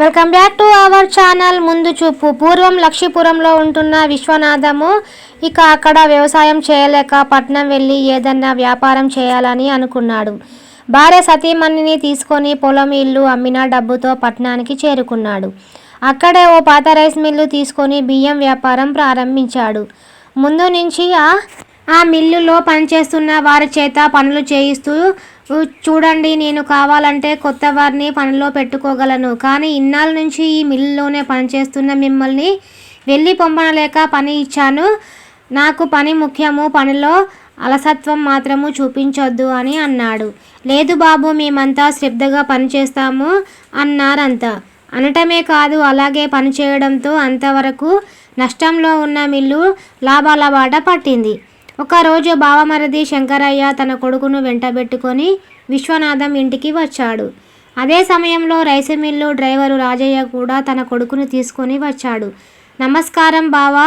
Welcome back to our channel ముందు చూపు. పూర్వం లక్ష్మీపురంలో ఉంటున్న విశ్వనాథము ఇక అక్కడ వ్యవసాయం చేయలేక పట్నం వెళ్ళి ఏదన్నా వ్యాపారం చేయాలని అనుకున్నాడు. భార్య సతీమణిని తీసుకొని పొలం ఇల్లు అమ్మిన డబ్బుతో పట్నానికి చేరుకున్నాడు. అక్కడే ఓ పాత రైస్ మిల్లు తీసుకొని బియ్యం వ్యాపారం ప్రారంభించాడు. ముందు నుంచి ఆ ఆ మిల్లులో పనిచేస్తున్న వారి చేత పనులు చేయిస్తూ చూడండి నేను కావాలంటే కొత్త వారిని పనిలో పెట్టుకోగలను. కానీ ఇన్నాళ్ళ నుంచి ఈ మిల్లులోనే పనిచేస్తున్న మిమ్మల్ని వెళ్ళి పంపనలేక పని ఇచ్చాను. నాకు పని ముఖ్యము పనిలో అలసత్వం మాత్రము చూపించొద్దు అని అన్నాడు. లేదు బాబు మేమంతా శ్రద్ధగా పనిచేస్తాము అన్నారంతా. అనటమే కాదు అలాగే పనిచేయడంతో అంతవరకు నష్టంలో ఉన్న మిల్లు లాభాల బాట పట్టింది. ఒకరోజు బావమరిది శంకరయ్య తన కొడుకును వెంటబెట్టుకొని విశ్వనాథం ఇంటికి వచ్చాడు. అదే సమయంలో రైస్ మిల్లు డ్రైవరు రాజయ్య కూడా తన కొడుకును తీసుకొని వచ్చాడు. నమస్కారం బావా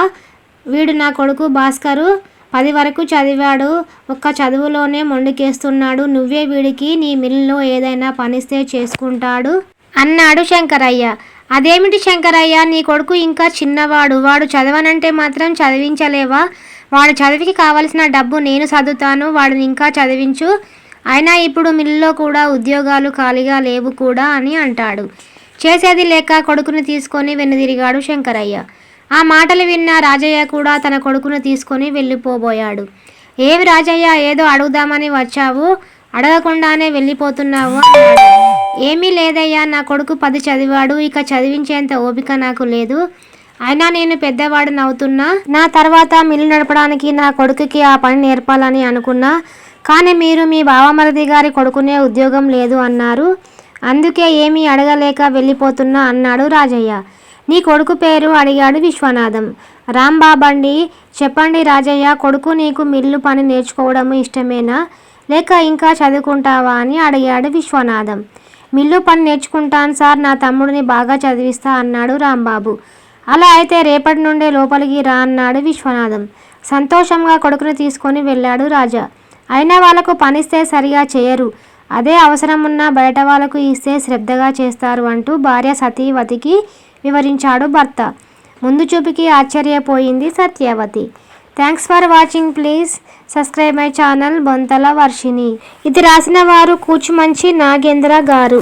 వీడు నా కొడుకు భాస్కరు. పది వరకు చదివాడు. ఒక్క చదువులోనే మొండికేస్తున్నాడు. నువ్వే వీడికి నీ మిల్లులో ఏదైనా పనిస్తే చేసుకుంటాడు అన్నాడు శంకరయ్య. అదేమిటి శంకరయ్య? నీ కొడుకు ఇంకా చిన్నవాడు. వాడు చదవనంటే మాత్రం చదివించలేవా? వాడు చదివికి కావలసిన డబ్బు నేను చదువుతాను వాడిని ఇంకా చదివించు. అయినా ఇప్పుడు మిల్లులో కూడా ఉద్యోగాలు ఖాళీగా లేవు కూడా అని అంటాడు. చేసేది లేక కొడుకుని తీసుకొని వెనుదిరిగాడు శంకరయ్య. ఆ మాటలు విన్న రాజయ్య కూడా తన కొడుకును తీసుకొని వెళ్ళిపోబోయాడు. ఏవి రాజయ్య ఏదో అడుగుదామని వచ్చావు? అడగకుండానే వెళ్ళిపోతున్నావు అన్నాడు ఏమీ లేదయ్యా నా కొడుకు పది చదివాడు ఇక చదివించేంత ఓపిక నాకు లేదు. అయినా నేను పెద్దవాడిని అవుతున్నా నా తర్వాత మిల్లు నడపడానికి నా కొడుకుకి ఆ పని నేర్పాలని అనుకున్నా కానీ మీరు మీ బావమరిది గారి కొడుకునే ఉద్యోగం లేదు అన్నారు. అందుకే ఏమీ అడగలేక వెళ్ళిపోతున్నా అన్నాడు రాజయ్య. నీ కొడుకు పేరు అడిగాడు విశ్వనాథం. రాంబాబండి చెప్పండి రాజయ్య కొడుకు నీకు మిల్లు పని నేర్చుకోవడం ఇష్టమేనా? లేక ఇంకా చదువుకుంటావా అని అడిగాడు విశ్వనాథం. మిల్లు పని నేర్చుకుంటాను సార్ నా తమ్ముడిని బాగా చదివిస్తా అన్నాడు రాంబాబు. అలా అయితే రేపటి నుండే లోపలికి రా అన్నాడు విశ్వనాథం. సంతోషంగా కొడుకును తీసుకొని వెళ్ళాడు రాజా. అయినా వాళ్ళకు పనిస్తే సరిగా చేయరు. అదే అవసరం ఉన్న బయట వాళ్ళకు ఇస్తే శ్రద్ధగా చేస్తారు అంటూ భార్య సతీవతికి వివరించాడు భర్త. ముందు చూపుకి ఆశ్చర్యపోయింది Satyavati. Thanks for watching please. Subscribe my channel Bonthala Varshini. ఇది రాసిన వారు కూచుమంచి నాగేంద్ర గారు.